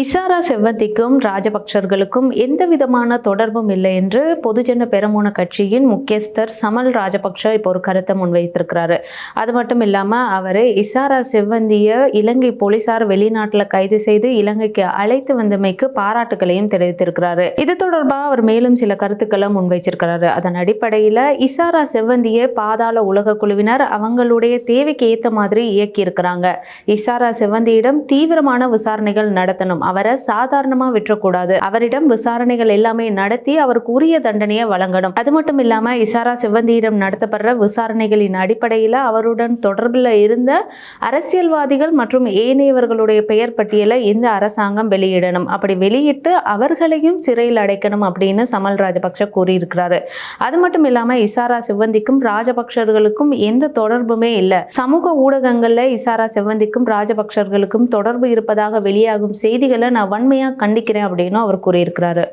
இசாரா செவ்வந்திக்கும் ராஜபக்சர்களுக்கும் எந்த விதமான தொடர்பும் இல்லை என்று பொதுஜன பெரமுன கட்சியின் முக்கியஸ்தர் சமல் ராஜபக்ஷ இப்போ ஒரு கருத்தை முன்வைத்திருக்கிறாரு. அது மட்டும் இல்லாமல் அவர் இசாரா செவ்வந்தியை இலங்கை போலீசார் வெளிநாட்டில் கைது செய்து இலங்கைக்கு அழைத்து வந்தமைக்கு பாராட்டுகளையும் தெரிவித்திருக்கிறாரு. இது தொடர்பாக அவர் மேலும் சில கருத்துக்களை முன்வைச்சிருக்கிறாரு அதன் அடிப்படையில் இசாரா செவ்வந்தியை பாதாள உலக குழுவினர் அவங்களுடைய தேவைக்கு ஏற்ற மாதிரி இயக்கியிருக்கிறாங்க. இசாரா செவ்வந்தியிடம் தீவிரமான விசாரணைகள் நடத்தணும். அவரை சாதாரணமா விட்டுறக்கூடாது. அவரிடம் விசாரணைகள் எல்லாமே நடத்தி அவருக்கு உரிய தண்டனையை வழங்கணும். அது மட்டும் இல்லாம இசாரா செவ்வந்தியிடம் நடத்தப்படுற விசாரணைகளின் அடிப்படையில் அவருடன் தொடர்பில் இருந்த அரசியல்வாதிகள் மற்றும் ஏனையவர்களுடைய பெயர் பட்டியலை இந்த அரசாங்கம் வெளியிடணும். அப்படி வெளியிட்டு அவர்களையும் சிறையில் அடைக்கணும் அப்படின்னு சமல் ராஜபக்ஷ கூறியிருக்கிறாரு. அது மட்டும் இல்லாம இசாரா செவ்வந்திக்கும் ராஜபக்ஷர்களுக்கும் எந்த தொடர்புமே இல்லை. சமூக ஊடகங்களில் இசாரா செவ்வந்திக்கும் ராஜபக்ஷர்களுக்கும் தொடர்பு இருப்பதாக வெளியாகும் செய்திகள் நான் வன்மையா கண்டிக்கிறேன் அப்படின்னு அவர் கூறியிருக்கிறாரு.